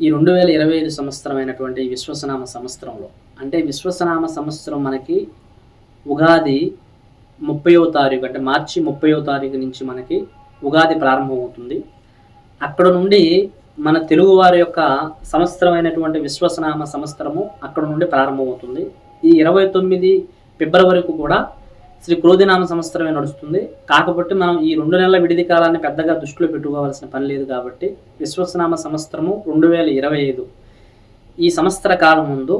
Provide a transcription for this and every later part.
ఈ రెండు వేల ఇరవై ఐదు సంవత్సరమైనటువంటి విశ్వసనామ సంవత్సరంలో అంటే విశ్వసనామ సంవత్సరం మనకి ఉగాది ముప్పయో తారీఖు అంటే మార్చి ముప్పయో తారీఖు నుంచి మనకి ఉగాది ప్రారంభమవుతుంది. అక్కడ నుండి మన తెలుగువారి యొక్క సంవత్సరమైనటువంటి విశ్వసనామ సంవత్సరము అక్కడ నుండి ప్రారంభమవుతుంది. ఈ ఇరవై తొమ్మిది ఫిబ్రవరికి కూడా శ్రీ క్రోధినామ సంవత్సరమే నడుస్తుంది. కాకపోతే మనం ఈ రెండు నెలల విడిది కాలాన్ని పెద్దగా దృష్టిలో పెట్టుకోవాల్సిన పని లేదు కాబట్టి విశ్వసనామ సంవత్సరము రెండు వేల ఇరవై ఐదు. ఈ సంవత్సర కాలం ముందు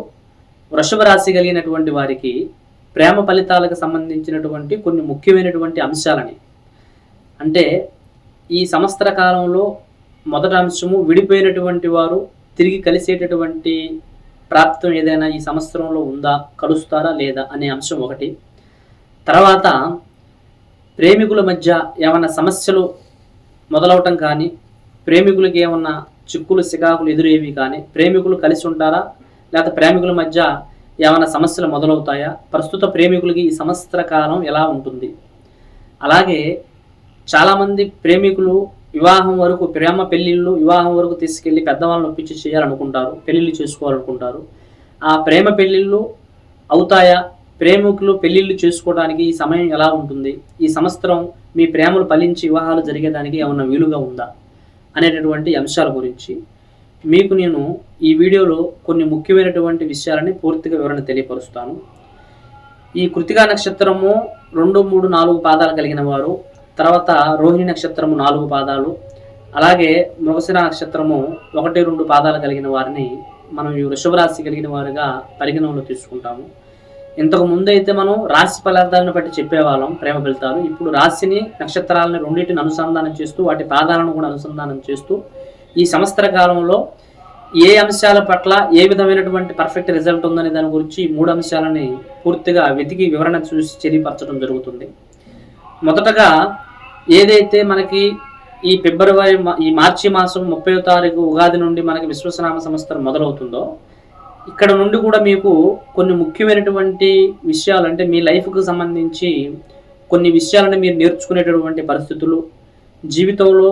వృషభ రాశి కలిగినటువంటి వారికి ప్రేమ ఫలితాలకు సంబంధించినటువంటి కొన్ని ముఖ్యమైనటువంటి అంశాలని. అంటే ఈ సంవత్సర కాలంలో మొదటి అంశము విడిపోయినటువంటి వారు తిరిగి కలిసేటటువంటి ప్రాప్తం ఏదైనా ఈ సంవత్సరంలో ఉందా కలుస్తారా లేదా అనే అంశం ఒకటి. తర్వాత ప్రేమికుల మధ్య ఏమైనా సమస్యలు మొదలవటం కానీ ప్రేమికులకి ఏమన్నా చిక్కులు సికాకులు ఎదురేవి కానీ ప్రేమికులు కలిసి ఉంటారా? లేకపోతే ప్రేమికుల మధ్య ఏమైనా సమస్యలు మొదలవుతాయా? ప్రస్తుత ప్రేమికులకి ఈ సంవత్సర కాలం ఎలా ఉంటుంది? అలాగే చాలామంది ప్రేమికులు వివాహం వరకు ప్రేమ పెళ్ళిళ్ళు వివాహం వరకు తీసుకెళ్ళి పెద్దవాళ్ళని ఒప్పించి చేయాలనుకుంటారు పెళ్ళిళ్ళు చేసుకోవాలనుకుంటారు. ఆ ప్రేమ పెళ్ళిళ్ళు అవుతాయా? ప్రేమికులు పెళ్ళిళ్ళు చేసుకోవడానికి ఈ సమయం ఎలా ఉంటుంది? ఈ సంవత్సరం మీ ప్రేమలు ఫలించి వివాహాలు జరిగేదానికి ఏమన్నా వీలుగా ఉందా? అనేటటువంటి అంశాల గురించి మీకు నేను ఈ వీడియోలో కొన్ని ముఖ్యమైనటువంటి విషయాలని పూర్తిగా వివరణ తెలియపరుస్తాను. ఈ కృతికా నక్షత్రము రెండు మూడు నాలుగు పాదాలు కలిగిన వారు తర్వాత రోహిణి నక్షత్రము నాలుగు పాదాలు అలాగే మృగశిర నక్షత్రము ఒకటి రెండు పాదాలు కలిగిన వారిని మనం ఈ వృషభ రాశి కలిగిన వారుగా పరిగణనలో తీసుకుంటాము. ఇంతకు ముందు అయితే మనం రాశి ఫలితాలను బట్టి చెప్పేవాళ్ళం ప్రేమ ఫలితాలు. ఇప్పుడు రాశిని నక్షత్రాలను రెండింటిని అనుసంధానం చేస్తూ వాటి పాదాలను కూడా అనుసంధానం చేస్తూ ఈ సంవత్సర కాలంలో ఏ అంశాల పట్ల ఏ విధమైనటువంటి పర్ఫెక్ట్ రిజల్ట్ ఉందనే దాని గురించి ఈ మూడు అంశాలని పూర్తిగా వెతికి వివరణ చూసి చర్యపరచడం జరుగుతుంది. మొదటగా ఏదైతే మనకి ఈ ఫిబ్రవరి ఈ మార్చి మాసం ముప్పై తారీఖు ఉగాది నుండి మనకి విశ్వసనామ సంవత్సరం మొదలవుతుందో ఇక్కడ నుండి కూడా మీకు కొన్ని ముఖ్యమైనటువంటి విషయాలు అంటే మీ లైఫ్కు సంబంధించి కొన్ని విషయాలను మీరు నేర్చుకునేటటువంటి పరిస్థితులు జీవితంలో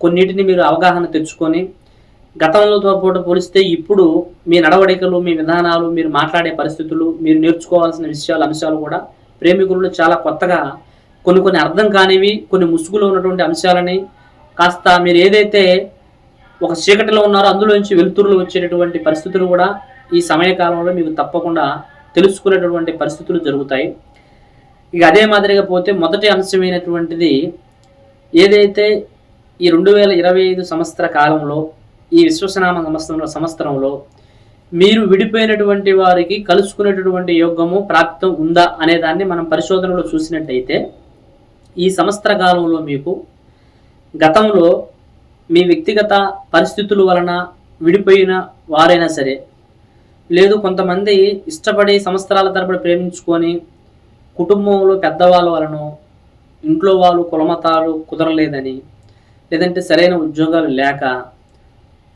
కొన్నిటిని మీరు అవగాహన తెచ్చుకొని గతంలో పాటు పోలిస్తే ఇప్పుడు మీ నడవడికలు మీ విధానాలు మీరు మాట్లాడే పరిస్థితులు మీరు నేర్చుకోవాల్సిన విషయాలు అంశాలు కూడా ప్రేమికులు చాలా కొత్తగా కొన్ని కొన్ని అర్థం కానివి కొన్ని ముసుగులో ఉన్నటువంటి అంశాలని కాస్త మీరు ఏదైతే ఒక చీకటిలో ఉన్నారో అందులోంచి వెలుతురులు వచ్చేటటువంటి పరిస్థితులు కూడా ఈ సమయకాలంలో మీకు తప్పకుండా తెలుసుకునేటటువంటి పరిస్థితులు జరుగుతాయి. ఇక అదే మాదిరిగా పోతే మొదటి అంశమైనటువంటిది ఏదైతే ఈ రెండు వేల ఇరవై ఐదు సంవత్సర కాలంలో ఈ విశ్వసనామ సంవత్సరంలో సంవత్సరంలో మీరు విడిపోయినటువంటి వారికి కలుసుకునేటటువంటి యోగము ప్రాప్తం ఉందా అనే దాన్ని మనం పరిశోధనలో చూసినట్టయితే ఈ సంవత్సర కాలంలో మీకు గతంలో మీ వ్యక్తిగత పరిస్థితుల వలన విడిపోయిన వారైనా సరే లేదు కొంతమంది ఇష్టపడి సంవత్సరాల తరబడి ప్రేమించుకొని కుటుంబంలో పెద్దవాళ్ళ వలన ఇంట్లో వాళ్ళు కులమతాలు కుదరలేదని లేదంటే సరైన ఉద్యోగాలు లేక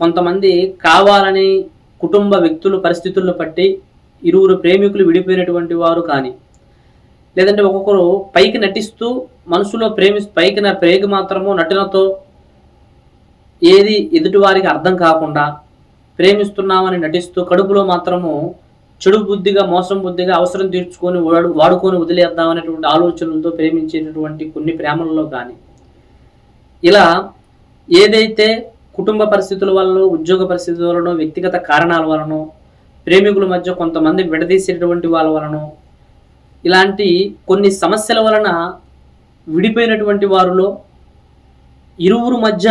కొంతమంది కావాలని కుటుంబ వ్యక్తుల పరిస్థితులను బట్టి ఇరువురు ప్రేమికులు విడిపోయినటువంటి వారు కానీ లేదంటే ఒక్కొక్కరు పైకి నటిస్తూ మనసులో ప్రేమి పైకి నా ప్రేగి మాత్రము నటనతో ఏది ఎదుటివారికి అర్థం కాకుండా ప్రేమిస్తున్నామని నటిస్తూ కడుపులో మాత్రము చెడు బుద్ధిగా మోసం బుద్ధిగా అవసరం తీర్చుకొని వాడు వాడుకొని వదిలేద్దామనేటువంటి ఆలోచనలతో ప్రేమించేటటువంటి కొన్ని ప్రేమలలో కానీ ఇలా ఏదైతే కుటుంబ పరిస్థితుల వల్ల ఉద్యోగ పరిస్థితుల వలన వ్యక్తిగత కారణాల వలన ప్రేమికుల మధ్య కొంతమంది విడదీసేటటువంటి వాళ్ళ వలన ఇలాంటి కొన్ని సమస్యల వలన విడిపోయినటువంటి వారిలో ఇరువురు మధ్య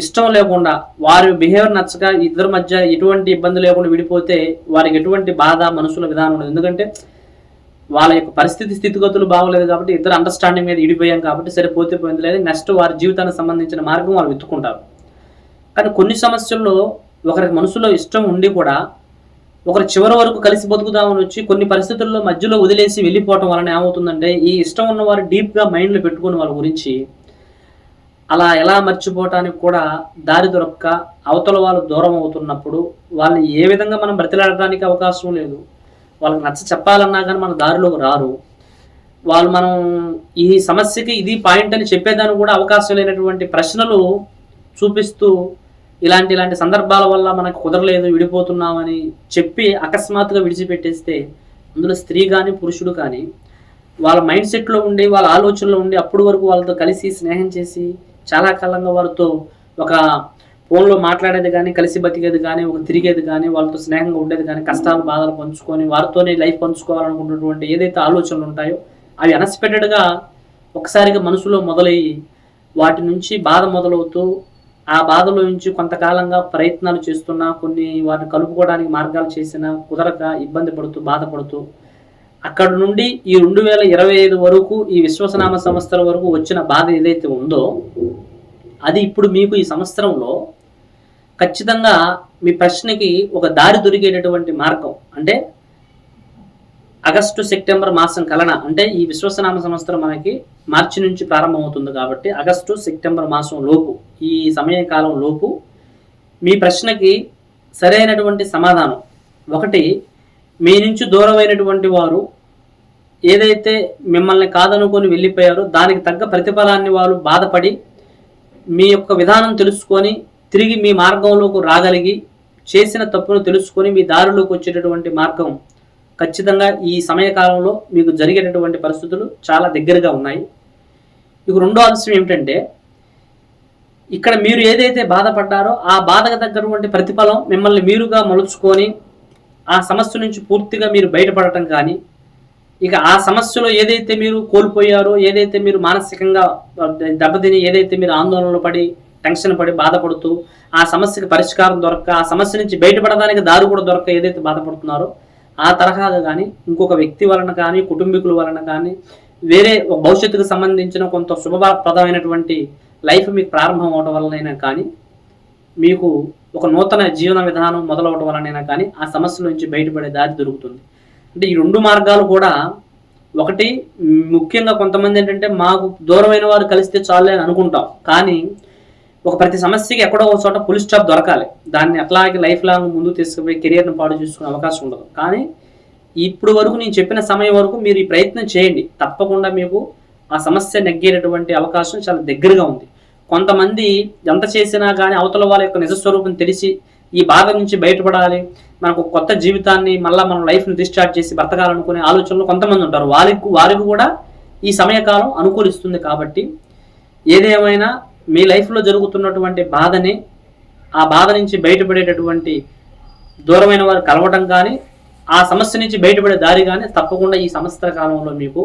ఇష్టం లేకుండా వారి బిహేవియర్ నచ్చక ఇద్దరి మధ్య ఎటువంటి ఇబ్బంది లేకుండా విడిపోతే వారికి ఎటువంటి బాధ మనసుల విధానం ఉండదు. ఎందుకంటే వాళ్ళ యొక్క పరిస్థితి స్థితిగతులు బాగోలేదు కాబట్టి ఇద్దరు అండర్స్టాండింగ్ మీద ఇడిపోయాం కాబట్టి సరే పోతే పోయింది లేదు నెక్స్ట్ వారి జీవితానికి సంబంధించిన మార్గం వాళ్ళు వెతుక్కుంటారు. కానీ కొన్ని సమస్యల్లో ఒకరికి మనసులో ఇష్టం ఉండి కూడా ఒకరు చివరి వరకు కలిసి బతుకుదామని వచ్చి కొన్ని పరిస్థితుల్లో మధ్యలో వదిలేసి వెళ్ళిపోవటం వలన ఏమవుతుందంటే ఈ ఇష్టం ఉన్నవారు డీప్గా మైండ్లో పెట్టుకుని వాళ్ళ గురించి అలా ఎలా మర్చిపోవటానికి కూడా దారి దొరక్క అవతల వాళ్ళు దూరం అవుతున్నప్పుడు వాళ్ళని ఏ విధంగా మనం బ్రతిలాడటానికి అవకాశం లేదు. వాళ్ళకి నచ్చ చెప్పాలన్నా కానీ మన దారిలోకి రారు. వాళ్ళు మనం ఈ సమస్యకి ఇది పాయింట్ అని చెప్పేదానికి కూడా అవకాశం లేనటువంటి ప్రశ్నలు చూపిస్తూ ఇలాంటి ఇలాంటి సందర్భాల వల్ల మనకు కుదరలేదు విడిపోతున్నామని చెప్పి అకస్మాత్తుగా విడిచిపెట్టేస్తే అందులో స్త్రీ కానీ పురుషుడు కానీ వాళ్ళ మైండ్ సెట్లో ఉండి వాళ్ళ ఆలోచనలో ఉండి అప్పుడు వరకు వాళ్ళతో కలిసి స్నేహం చేసి చాలా కాలంగా వారితో ఒక ఫోన్లో మాట్లాడేది కానీ కలిసి బతికేది కానీ ఒక తిరిగేది కానీ వాళ్ళతో స్నేహంగా ఉండేది కానీ కష్టాలు బాధలు పంచుకొని వారితోనే లైఫ్ పంచుకోవాలనుకున్నటువంటి ఏదైతే ఆలోచనలు ఉంటాయో అవి అన్ఎక్స్పెక్టెడ్గా ఒకసారిగా మనసులో మొదలయ్యి వాటి నుంచి బాధ మొదలవుతూ ఆ బాధలో నుంచి కొంతకాలంగా ప్రయత్నాలు చేస్తున్నా కొన్ని వాటిని కలుపుకోవడానికి మార్గాలు చేసినా కుదరక ఇబ్బంది పడుతూ బాధపడుతూ అక్కడ నుండి ఈ రెండు వేల ఇరవై ఐదు వరకు ఈ విశ్వసనామ సంవత్సరం వరకు వచ్చిన బాధ ఏదైతే ఉందో అది ఇప్పుడు మీకు ఈ సంవత్సరంలో ఖచ్చితంగా మీ ప్రశ్నకి ఒక దారి దొరికేటటువంటి మార్గం. అంటే ఆగస్టు సెప్టెంబర్ మాసం కలన అంటే ఈ విశ్వసనామ సంవత్సరం మనకి మార్చి నుంచి ప్రారంభమవుతుంది కాబట్టి ఆగస్టు సెప్టెంబర్ మాసం లోపు ఈ సమయ కాలం లోపు మీ ప్రశ్నకి సరైనటువంటి సమాధానం. ఒకటి మీ నుంచి దూరమైనటువంటి వారు ఏదైతే మిమ్మల్ని కాదనుకొని వెళ్ళిపోయారో దానికి తగ్గ ప్రతిఫలాన్ని వాళ్ళు బాధపడి మీ యొక్క విధానం తెలుసుకొని తిరిగి మీ మార్గంలోకి రాగలిగి చేసిన తప్పును తెలుసుకొని మీ దారిలోకి వచ్చేటటువంటి మార్గం ఖచ్చితంగా ఈ సమయకాలంలో మీకు జరిగేటటువంటి పరిస్థితులు చాలా దగ్గరగా ఉన్నాయి. ఇక రెండో అంశం ఏమిటంటే ఇక్కడ మీరు ఏదైతే బాధపడ్డారో ఆ బాధకు తగ్గటువంటి ప్రతిఫలం మిమ్మల్ని మీరుగా మలుచుకొని ఆ సమస్య నుంచి పూర్తిగా మీరు బయటపడటం కానీ ఇక ఆ సమస్యలో ఏదైతే మీరు కోల్పోయారో ఏదైతే మీరు మానసికంగా దెబ్బతిని ఏదైతే మీరు ఆందోళనలు పడి టెన్షన్ పడి బాధపడుతూ ఆ సమస్యకి పరిష్కారం దొరక్క ఆ సమస్య నుంచి బయటపడడానికి దారి కూడా దొరక్క ఏదైతే బాధపడుతున్నారో ఆ తరహాగా కానీ ఇంకొక వ్యక్తి వలన కానీ కుటుంబీకుల వలన కానీ వేరే భవిష్యత్తుకు సంబంధించిన కొంత శుభప్రదమైనటువంటి లైఫ్ మీకు ప్రారంభం అవడం వలనైనా కానీ మీకు ఒక నూతన జీవన విధానం మొదలవటం వలనైనా కానీ ఆ సమస్య నుంచి బయటపడే దారి దొరుకుతుంది. అంటే ఈ రెండు మార్గాలు కూడా ఒకటి ముఖ్యంగా కొంతమంది ఏంటంటే మాకు దూరమైన వారు కలిస్తే చాలే అని అనుకుంటాం. కానీ ఒక ప్రతి సమస్యకి ఎక్కడో ఒక చోట పులి స్టాప్ దొరకాలి. దాన్ని అట్లాగే లైఫ్ లాంగ్ ముందు తీసుకుపోయి కెరియర్ని పాడు చేసుకునే అవకాశం ఉండదు. కానీ ఇప్పుడు వరకు నేను చెప్పిన సమయం వరకు మీరు ఈ ప్రయత్నం చేయండి. తప్పకుండా మీకు ఆ సమస్య నెగ్గేటటువంటి అవకాశం చాలా దగ్గరగా ఉంది. కొంతమంది ఎంత చేసినా కానీ అవతల వాళ్ళ యొక్క నిజస్వరూపం తెలిసి ఈ బాధ నుంచి బయటపడాలి. మనకు కొత్త జీవితాన్ని మళ్ళీ మనం లైఫ్ని డిశ్చార్జ్ చేసి బ్రతకాలనుకునే ఆలోచనలు కొంతమంది ఉంటారు. వారికి వారికి కూడా ఈ సమయకాలం అనుకూలిస్తుంది కాబట్టి ఏదేమైనా మీ లైఫ్లో జరుగుతున్నటువంటి బాధని ఆ బాధ నుంచి బయటపడేటటువంటి దూరమైన వారు కలవటం కానీ ఆ సమస్య నుంచి బయటపడే దారి కానీ తప్పకుండా ఈ సంవత్సర కాలంలో మీకు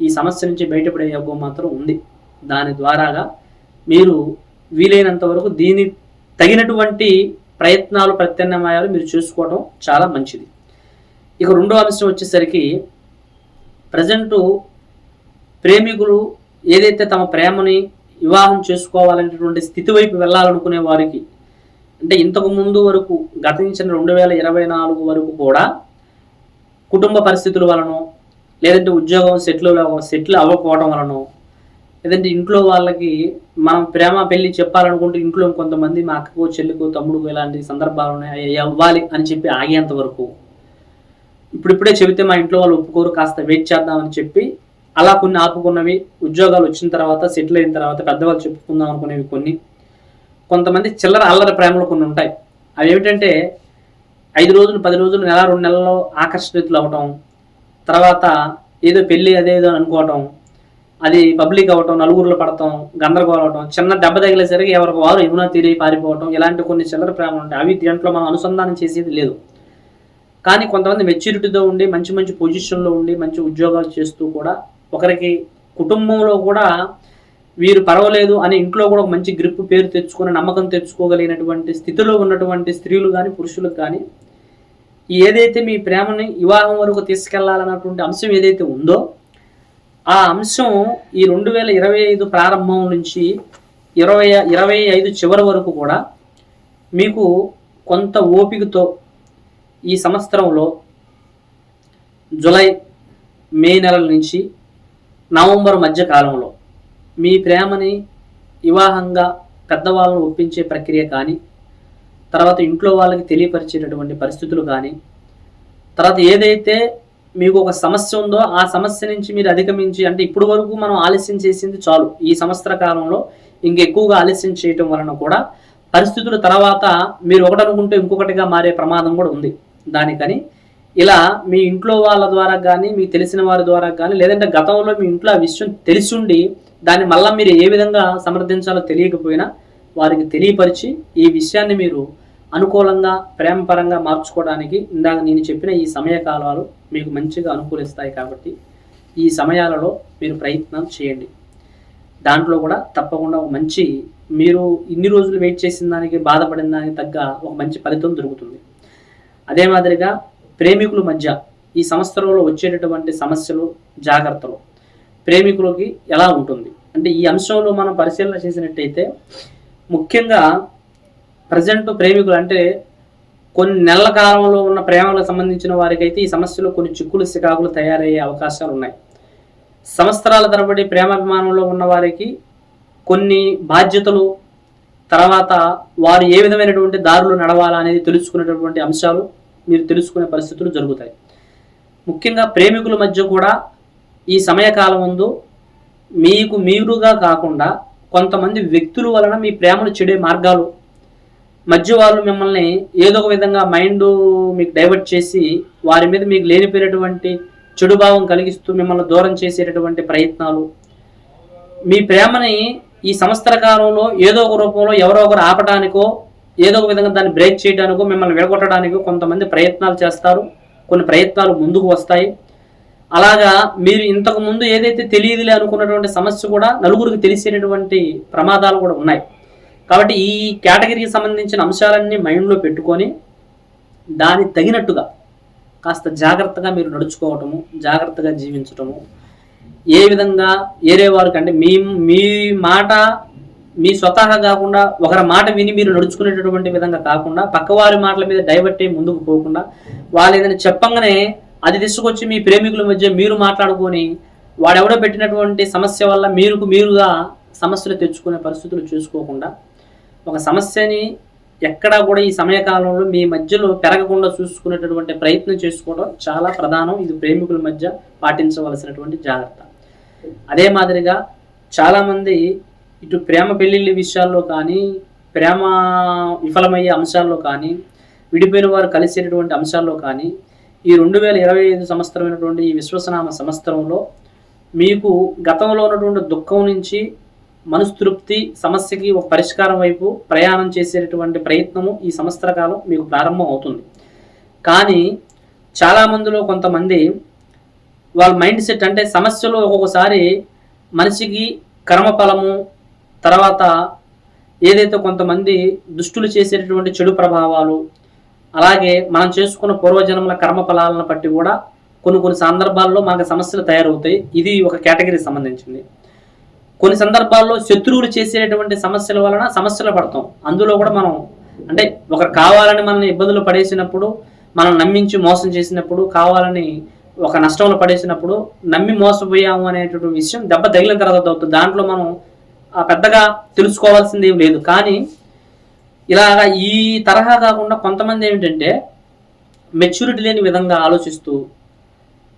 ఈ సమస్య నుంచి బయటపడే యోగం మాత్రం ఉంది. దాని ద్వారాగా మీరు వీలైనంత వరకు దీని తగినటువంటి ప్రయత్నాలు ప్రత్యామ్నాయాలు మీరు చూసుకోవడం చాలా మంచిది. ఇక రెండో అంశం వచ్చేసరికి ప్రజెంటు ప్రేమికులు ఏదైతే తమ ప్రేమని వివాహం చేసుకోవాలనేటువంటి స్థితి వైపు వెళ్ళాలనుకునే వారికి అంటే ఇంతకు ముందు వరకు గతించిన రెండు వేల ఇరవై నాలుగు వరకు కూడా కుటుంబ పరిస్థితుల వలనో లేదంటే ఉద్యోగం సెటిల్ సెటిల్ అవ్వకపోవడం వలనో లేదంటే ఇంట్లో వాళ్ళకి మనం ప్రేమ పెళ్ళి చెప్పాలనుకుంటే ఇంట్లో కొంతమంది మా అక్కకు చెల్లికు తమ్ముడుకు ఇలాంటి సందర్భాలు ఉన్నాయి. అవి అవ్వాలి అని చెప్పి ఆగేంత వరకు ఇప్పుడిప్పుడే చెబితే మా ఇంట్లో వాళ్ళు ఒప్పుకోరు కాస్త వెయిట్ చేద్దామని చెప్పి అలా కొన్ని ఆపుకున్నవి. ఉద్యోగాలు వచ్చిన తర్వాత సెటిల్ అయిన తర్వాత పెద్దవాళ్ళు చెప్పుకుందాం అనుకునేవి కొన్ని. కొంతమంది చిల్లర అల్లరి ప్రేమలు కొన్ని ఉంటాయి. అవి ఏమిటంటే ఐదు రోజులు పది రోజులు నెల రెండు నెలల్లో ఆకర్షితులు అవటం తర్వాత ఏదో పెళ్ళి అదేదో అనుకోవటం అది పబ్లిక్ అవ్వటం నలుగురులో పడటం గందరగోళం అవటం చిన్న దెబ్బ తగిలేసరికి ఎవరికి వారు ఏమైనా తీరి పారిపోవటం ఇలాంటి కొన్ని చిల్లర ప్రేమలు ఉంటాయి. అవి దీంట్లో మనం అనుసంధానం చేసేది లేదు. కానీ కొంతమంది మెచ్యూరిటీతో ఉండి మంచి మంచి పొజిషన్లో ఉండి మంచి ఉద్యోగాలు చేస్తూ కూడా ఒకరికి కుటుంబంలో కూడా వీరు పర్వాలేదు అని ఇంట్లో కూడా ఒక మంచి గ్రిప్ పేరు తెచ్చుకొని నమ్మకం తెచ్చుకోగలిగినటువంటి స్థితిలో ఉన్నటువంటి స్త్రీలు కానీ పురుషులకు కానీ ఏదైతే మీ ప్రేమని వివాహం వరకు తీసుకెళ్ళాలన్నటువంటి అంశం ఏదైతే ఉందో ఆ అంశం ఈ రెండు వేల ఇరవై ఐదు ప్రారంభం నుంచి ఇరవై ఇరవై ఐదు చివరి వరకు కూడా మీకు కొంత ఓపికతో ఈ సంవత్సరంలో జులై మే నెలల నుంచి నవంబర్ మధ్య కాలంలో మీ ప్రేమని వివాహంగా పెద్దవాళ్ళను ఒప్పించే ప్రక్రియ కానీ తర్వాత ఇంట్లో వాళ్ళకి తెలియపరిచేటటువంటి పరిస్థితులు కానీ తర్వాత ఏదైతే మీకు ఒక సమస్య ఉందో ఆ సమస్య నుంచి మీరు అధిగమించి అంటే ఇప్పుడు వరకు మనం ఆలస్యం చేసింది చాలు. ఈ సంవత్సర కాలంలో ఇంకెక్కువగా ఆలస్యం చేయటం వలన కూడా పరిస్థితుల తర్వాత మీరు ఒకటి అనుకుంటే ఇంకొకటిగా మారే ప్రమాదం కూడా ఉంది. దానికని ఇలా మీ ఇంట్లో వాళ్ళ ద్వారా కానీ మీకు తెలిసిన వారి ద్వారా కానీ లేదంటే గతంలో మీ ఇంట్లో ఆ విషయం తెలిసిండి దాన్ని మళ్ళీ మీరు ఏ విధంగా సమర్థించాలో తెలియకపోయినా వారికి తెలియపరిచి ఈ విషయాన్ని మీరు అనుకూలంగా ప్రేమపరంగా మార్చుకోవడానికి ఇందాక నేను చెప్పిన ఈ సమయకాలాలు మీకు మంచిగా అనుకూలిస్తాయి కాబట్టి ఈ సమయాలలో మీరు ప్రయత్నం చేయండి. దాంట్లో కూడా తప్పకుండా ఒక మంచి మీరు ఇన్ని రోజులు వెయిట్ చేసిన దానికి బాధపడిన దానికి తగ్గ ఒక మంచి ఫలితం దొరుకుతుంది. అదే మాదిరిగా ప్రేమికుల మధ్య ఈ సంవత్సరంలో వచ్చేటటువంటి సమస్యలు జాగ్రత్తలు ప్రేమికులకి ఎలా ఉంటుంది? అంటే ఈ అంశంలో మనం పరిశీలన చేసినట్టయితే ముఖ్యంగా ప్రజెంట్ ప్రేమికులు అంటే కొన్ని నెలల కాలంలో ఉన్న ప్రేమలకు సంబంధించిన వారికైతే ఈ సమస్యలో కొన్ని చిక్కులు సికాకులు తయారయ్యే అవకాశాలు ఉన్నాయి. సంవత్సరాల తరబడి ప్రేమాభిమానంలో ఉన్న వారికి కొన్ని బాధ్యతలు తర్వాత వారు ఏ విధమైనటువంటి దారులు నడవాలా అనేది తెలుసుకునేటటువంటి అంశాలు మీరు తెలుసుకునే పరిస్థితులు జరుగుతాయి. ముఖ్యంగా ప్రేమికుల మధ్య కూడా ఈ సమయకాలం ముందు మీకు మీరుగా కాకుండా కొంతమంది వ్యక్తుల వలన మీ ప్రేమను చెడే మార్గాలు మధ్య వాళ్ళు మిమ్మల్ని ఏదో ఒక విధంగా మైండ్ మీకు డైవర్ట్ చేసి వారి మీద మీకు లేనిపోయినటువంటి చెడు భావం కలిగిస్తూ మిమ్మల్ని దూరం చేసేటటువంటి ప్రయత్నాలు. మీ ప్రేమని ఈ సంవత్సర కాలంలో ఏదో ఒక రూపంలో ఎవరో ఒకరు ఆపడానికో ఏదో ఒక విధంగా దాన్ని బ్రేక్ చేయడానికో మిమ్మల్ని విడగొట్టడానికో కొంతమంది ప్రయత్నాలు చేస్తారు. కొన్ని ప్రయత్నాలు ముందుకు వస్తాయి. అలాగా మీరు ఇంతకు ముందు ఏదైతే తెలియదులే అనుకున్నటువంటి సమస్య కూడా నలుగురికి తెలిసేటటువంటి ప్రమాదాలు కూడా ఉన్నాయి. కాబట్టి ఈ కేటగిరీకి సంబంధించిన అంశాలన్నీ మైండ్లో పెట్టుకొని దాని తగినట్టుగా కాస్త జాగ్రత్తగా మీరు నడుచుకోవటము జాగ్రత్తగా జీవించటము ఏ విధంగా ఏరే వారికి అంటే మీ మీ మాట మీ స్వతహా కాకుండా ఒకరి మాట విని మీరు నడుచుకునేటటువంటి విధంగా కాకుండా పక్కవారి మాటల మీద డైవర్ట్ అయ్యి ముందుకు పోకుండా వాళ్ళు ఏదైనా చెప్పంగానే అది తీసుకొచ్చి మీ ప్రేమికుల మధ్య మీరు మాట్లాడుకొని వాడెవడో పెట్టినటువంటి సమస్య వల్ల మీరుకు మీరుగా సమస్యలు తెచ్చుకునే పరిస్థితులు చూసుకోకుండా ఒక సమస్యని ఎక్కడా కూడా ఈ సమయకాలంలో మీ మధ్యలో పెరగకుండా చూసుకునేటటువంటి ప్రయత్నం చేసుకోవడం చాలా ప్రధానం. ఇది ప్రేమికుల మధ్య పాటించవలసినటువంటి జాగ్రత్త. అదే మాదిరిగా చాలామంది ఇటు ప్రేమ పెళ్ళిళ్ళ విషయాల్లో కానీ ప్రేమ విఫలమయ్యే అంశాల్లో కానీ విడిపోయిన వారు కలిసేటటువంటి అంశాల్లో కానీ ఈ రెండు వేల ఇరవై ఐదు సంవత్సరమైనటువంటి ఈ విశ్వసనామ సంవత్సరంలో మీకు గతంలో ఉన్నటువంటి దుఃఖం నుంచి మనస్తృప్తి సమస్యకి ఒక పరిష్కారం వైపు ప్రయాణం చేసేటటువంటి ప్రయత్నము ఈ సంవత్సర కాలం మీకు ప్రారంభం అవుతుంది. కానీ చాలా మందిలో కొంతమంది వాళ్ళ మైండ్ సెట్ అంటే సమస్యలు ఒక్కొక్కసారి మనిషికి కర్మఫలము తర్వాత ఏదైతే కొంతమంది దుష్టులు చేసేటటువంటి చెడు ప్రభావాలు అలాగే మనం చేసుకున్న పూర్వజన్మల కర్మ ఫలాలను బట్టి కూడా కొన్ని కొన్ని సందర్భాల్లో మనకు సమస్యలు తయారవుతాయి. ఇది ఒక కేటగిరీకి సంబంధించింది. కొన్ని సందర్భాల్లో శత్రువులు చేసేటటువంటి సమస్యల వలన సమస్యలు పడతాం. అందులో కూడా మనం అంటే ఒకరు కావాలని మనల్ని ఇబ్బందులు పడేసినప్పుడు మనం నమ్మించి మోసం చేసినప్పుడు కావాలని ఒక నష్టంలో పడేసినప్పుడు నమ్మి మోసపోయాము అనేటువంటి విషయం దెబ్బ తగిలిన తర్వాత అవుతుంది. దాంట్లో మనం పెద్దగా తెలుసుకోవాల్సింది ఏం లేదు. కానీ ఇలాగ ఈ తరహా కాకుండా కొంతమంది ఏమిటంటే మెచ్యూరిటీ లేని విధంగా ఆలోచిస్తూ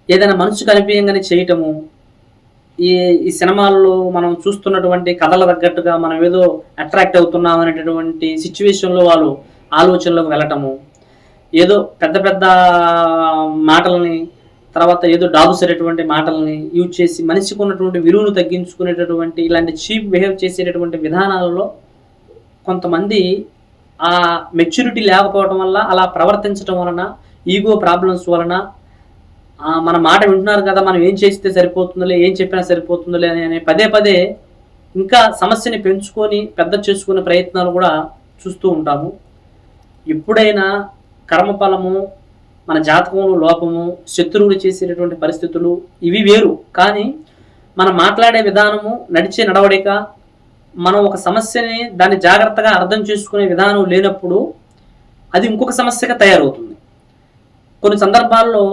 ఏదైనా మనసు కనిపించగానే చేయటము ఈ ఈ సినిమాల్లో మనం చూస్తున్నటువంటి కథల తగ్గట్టుగా మనం ఏదో అట్రాక్ట్ అవుతున్నాం అనేటటువంటి సిచ్యువేషన్లో వాళ్ళు ఆలోచనలోకి వెళ్ళటము ఏదో పెద్ద పెద్ద మాటలని తర్వాత ఏదో డాబుసేటటువంటి మాటలని యూజ్ చేసి మనిషికి ఉన్నటువంటి విలువను తగ్గించుకునేటటువంటి ఇలాంటి చీప్ బిహేవ్ చేసేటటువంటి విధానాలలో కొంతమంది ఆ మెచ్యూరిటీ లేకపోవడం వల్ల అలా ప్రవర్తించడం వలన ఈగో ప్రాబ్లమ్స్ వలన మన మాట వింటున్నారు కదా మనం ఏం చేస్తే సరిపోతుందిలే ఏం చెప్పినా సరిపోతుందిలే అని అనే పదే పదే ఇంకా సమస్యని పెంచుకొని పెద్ద చేసుకునే ప్రయత్నాలు కూడా చూస్తూ ఉంటాము. ఎప్పుడైనా కర్మఫలము మన జాతకంలో లోపము శత్రువులు చేసేటటువంటి పరిస్థితులు ఇవి వేరు. కానీ మనం మాట్లాడే విధానము నడిచే నడవడిక మనం ఒక సమస్యని దాన్ని జాగ్రత్తగా అర్థం చేసుకునే విధానం లేనప్పుడు అది ఇంకొక సమస్యగా తయారవుతుంది. కొన్ని సందర్భాల్లో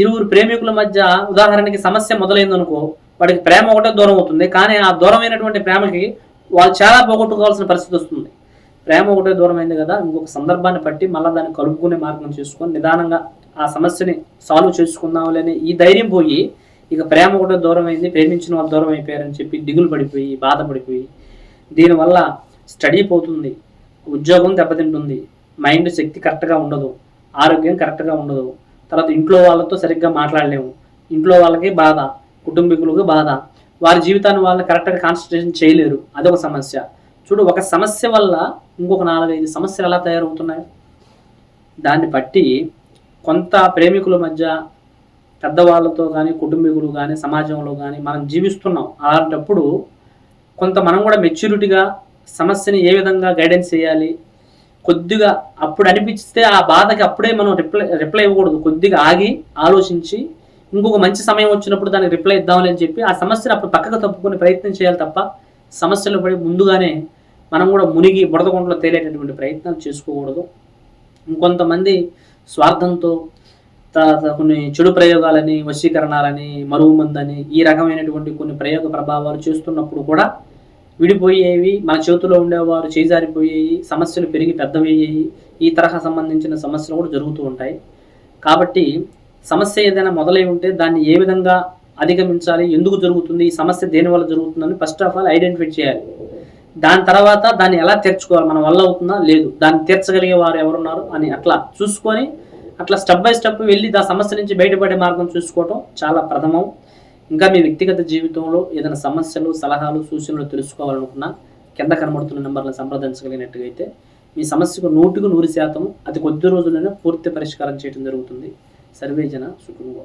ఇరువురు ప్రేమికుల మధ్య ఉదాహరణకి సమస్య మొదలైందనుకో వాడికి ప్రేమ ఒకటే దూరం అవుతుంది. కానీ ఆ దూరమైనటువంటి ప్రేమకి వాళ్ళు చాలా పోగొట్టుకోవాల్సిన పరిస్థితి వస్తుంది. ప్రేమ ఒకటే దూరం అయింది కదా ఇంకొక సందర్భాన్ని బట్టి మళ్ళీ దాన్ని కలుపుకునే మార్గం చేసుకొని నిదానంగా ఆ సమస్యని సాల్వ్ చేసుకుందాం లేని ఈ ధైర్యం పోయి ఇక ప్రేమ ఒకటే దూరం అయింది ప్రేమించిన వాళ్ళు దూరం అయిపోయారని చెప్పి దిగులు పడిపోయి బాధపడిపోయి దీనివల్ల స్టడీ పోతుంది ఉద్యోగం దెబ్బతింటుంది మైండ్ శక్తి కరెక్ట్గా ఉండదు ఆరోగ్యం కరెక్ట్గా ఉండదు. తర్వాత ఇంట్లో వాళ్ళతో సరిగ్గా మాట్లాడలేము. ఇంట్లో వాళ్ళకి బాధ కుటుంబీకులకు బాధ. వారి జీవితాన్ని వాళ్ళు కరెక్ట్గా కాన్సన్ట్రేషన్ చేయలేరు. అదొక సమస్య. చూడు ఒక సమస్య వల్ల ఇంకొక నాలుగైదు సమస్యలు ఎలా తయారవుతున్నాయి? దాన్ని బట్టి కొంత ప్రేమికుల మధ్య పెద్దవాళ్ళతో కానీ కుటుంబీకులు కానీ సమాజంలో కానీ మనం జీవిస్తున్నాం. అలాంటప్పుడు కొంత మనం కూడా మెచ్యూరిటీగా సమస్యని ఏ విధంగా గైడెన్స్ చేయాలి? కొద్దిగా అప్పుడు అనిపిస్తే ఆ బాధకి అప్పుడే మనం రిప్లై రిప్లై ఇవ్వకూడదు. కొద్దిగా ఆగి ఆలోచించి ఇంకొక మంచి సమయం వచ్చినప్పుడు దానికి రిప్లై ఇద్దామని అని చెప్పి ఆ సమస్యను అప్పుడు పక్కకు తప్పుకొని ప్రయత్నం చేయాలి తప్ప సమస్యలు పడి ముందుగానే మనం కూడా మునిగి బుడదగుంటలో తేలేటటువంటి ప్రయత్నాలు చేసుకోకూడదు. ఇంకొంతమంది స్వార్థంతో తర్వాత కొన్ని చెడు ప్రయోగాలని వశీకరణాలని మరువు మందని ఈ రకమైనటువంటి కొన్ని ప్రయోగ ప్రభావాలు చేస్తున్నప్పుడు కూడా విడిపోయేవి మన చేతిలో ఉండేవారు చేజారిపోయేవి సమస్యలు పెరిగి పెద్దవయ్యేవి ఈ తరహా సంబంధించిన సమస్యలు కూడా జరుగుతూ ఉంటాయి. కాబట్టి సమస్య ఏదైనా మొదలై ఉంటే దాన్ని ఏ విధంగా అధిగమించాలి ఎందుకు జరుగుతుంది ఈ సమస్య దేనివల్ల జరుగుతుందని ఫస్ట్ ఆఫ్ ఆల్ ఐడెంటిఫై చేయాలి. దాని తర్వాత దాన్ని ఎలా తీర్చుకోవాలి మన వల్ల అవుతుందా లేదు దాన్ని తీర్చగలిగే వారు ఎవరున్నారు అని అట్లా చూసుకొని అట్లా స్టెప్ బై స్టెప్ వెళ్ళి ఆ సమస్య నుంచి బయటపడే మార్గం చూసుకోవటం చాలా ప్రథమం. ఇంకా మీ వ్యక్తిగత జీవితంలో ఏదైనా సమస్యలు సలహాలు సూచనలు తెలుసుకోవాలనుకున్నా కింద కనబడుతున్న నెంబర్లను సంప్రదించగలిగినట్టుగైతే అయితే మీ సమస్యకు నూటికి నూరు శాతం అతి కొద్ది రోజుల్లోనే పూర్తి పరిష్కారం చేయడం జరుగుతుంది. సర్వేజన సుఖంగా